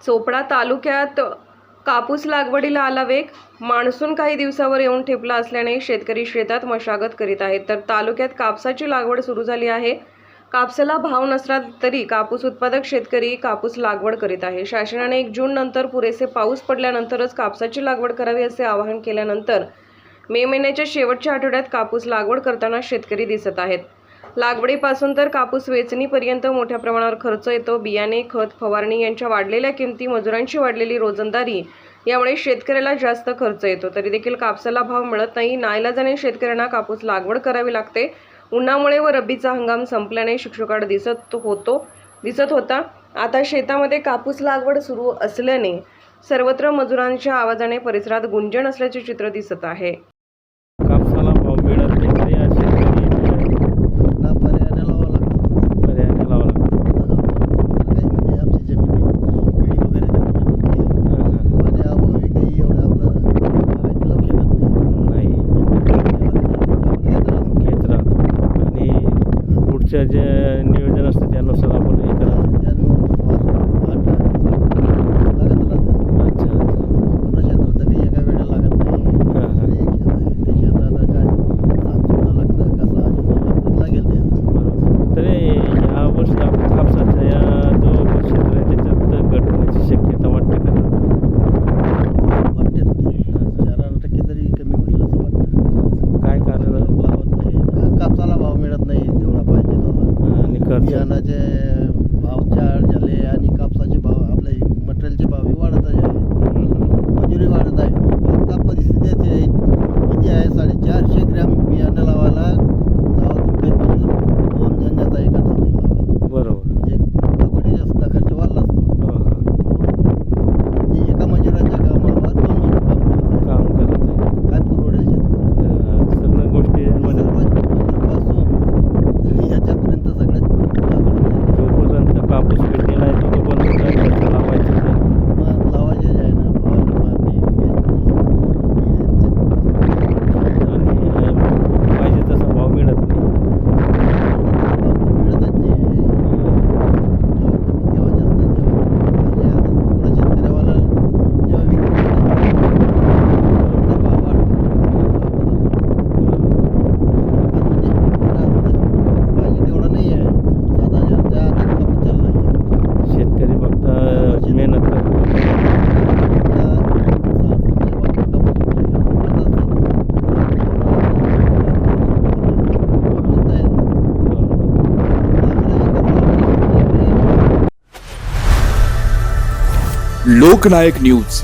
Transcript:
चोपडा तालुक्यात कापूस लागवडीला आला वेग. मान्सून काही दिवसावर येऊन ठेपला असल्याने शेतकरी शेतात मशागत करीत आहेत. तर तालुक्यात कापसाची लागवड सुरू झाली आहे. कापसाला भाव नसला तरी कापूस उत्पादक शेतकरी कापूस लागवड करीत आहे. शासनाने एक जून नंतर पुरेसे पाऊस पडल्यानंतरच कापसाची लागवड करावी असे आवाहन केल्यानंतर मे महिन्याच्या शेवटच्या आठवड्यात कापूस लागवड करताना शेतकरी दिसत आहेत. लागवडीपासून तर कापूस वेचणीपर्यंत मोठ्या प्रमाणावर खर्च येतो. बियाणे खत फवारणी यांच्या वाढलेल्या किमती मजुरांची वाढलेली रोजंदारी यामुळे शेतकऱ्याला जास्त खर्च येतो. तरी देखील कापसाला भाव मिळत नाही. नाईलाजाने शेतकऱ्यांना कापूस लागवड करावी लागते. उन्हामुळे व रब्बीचा हंगाम संपल्याने शिक्षकाड दिसत होतो. दिसत होता. आता शेतामध्ये कापूस लागवड सुरू असल्याने सर्वत्र मजुरांच्या आवाजाने परिसरात गुंजण असल्याचे चित्र दिसत आहे कापसाला भाव मिळत नाही तरी या शेतकरी ना पर्यायाने लावावं लागतं पर्यायाने लावा लागतो काही म्हणजे आमची जमिनी विडी वगैरे तेवढी होती पाणी अभावी काही एवढं आपलं बागायती लावू शकत नाही नाही घेत राहतो. घेत राहतो आणि पुढच्या जे नियोजन असतं त्यानुसार आपण हे करा त्यानं आठ आठ दिवसात लागत राहतं अच्छा अच्छा पूर्ण क्षेत्रात तर काही एका वेळेला लागत नाही हां हां आणि एक शेत आहे ते शेतात काय सात चुना लागतं का सहा चुना लागतं लागेल ते बरोबर. तरी या वर्षी आप- कापसाच्या या जो क्षेत्र आहे त्याच्यात घट होण्याची शक्यता वाटते का? वाटते. चार टक्के तरी कमी होईल असं वाटतं. काय कारण लोक लावत नाही. कापसाला भाव मिळत नाही तेवढा पाहिजे अभियानाचे आणि खर्च बियाणाचे भाव चार झाले आणि कापसाचे भाव आपले मटेरियलचे भावही वाढत आहे हम्म, हम्म. मजुरी वाढत आहे आता परिस्थिती अशी आहे किती आहे साडेचारशे ग्रॅम बियाणं लावायला गावातून काही मजूर दोन जण जाता एका थांबीला लावायला बरोबर म्हणजे लागवडीचा सुद्धा खर्च वाढला असतो हां हां म्हणजे एका मजुराच्या कामावर दोन मजूर काम करत काम करत आहे आहे काय पुरवडेल शेतकऱ्याला? अं, सगळ्या गोष्टींमध्ये सर्व मजूरपासून ह्याच्यापर्यंत सगळ्यात लागवड आहे. जोपर्यंत कापूस पेरणीला आहे तोपर्यंत काय खर्च लावायचे नाही. मग लावायचे जे आहे ना फवारणी मारणे हे- आणि अं, पाहिजे तसा भाव मिळत नाही मिळतच नाही जेव्हा कमी तेव्हा जास्त जेव्हा पाहिजे आता थोडा शेतकऱ्यावाला जेव्हा विक्री होते, तर भाव वाढतो. आज म्हणजे आता पाहिजे तेवढा नाही आहे सात हजारच्या आत कापूस चालला आहे शेतकरी फक्त मेहनत करतो लोकनायक न्यूज.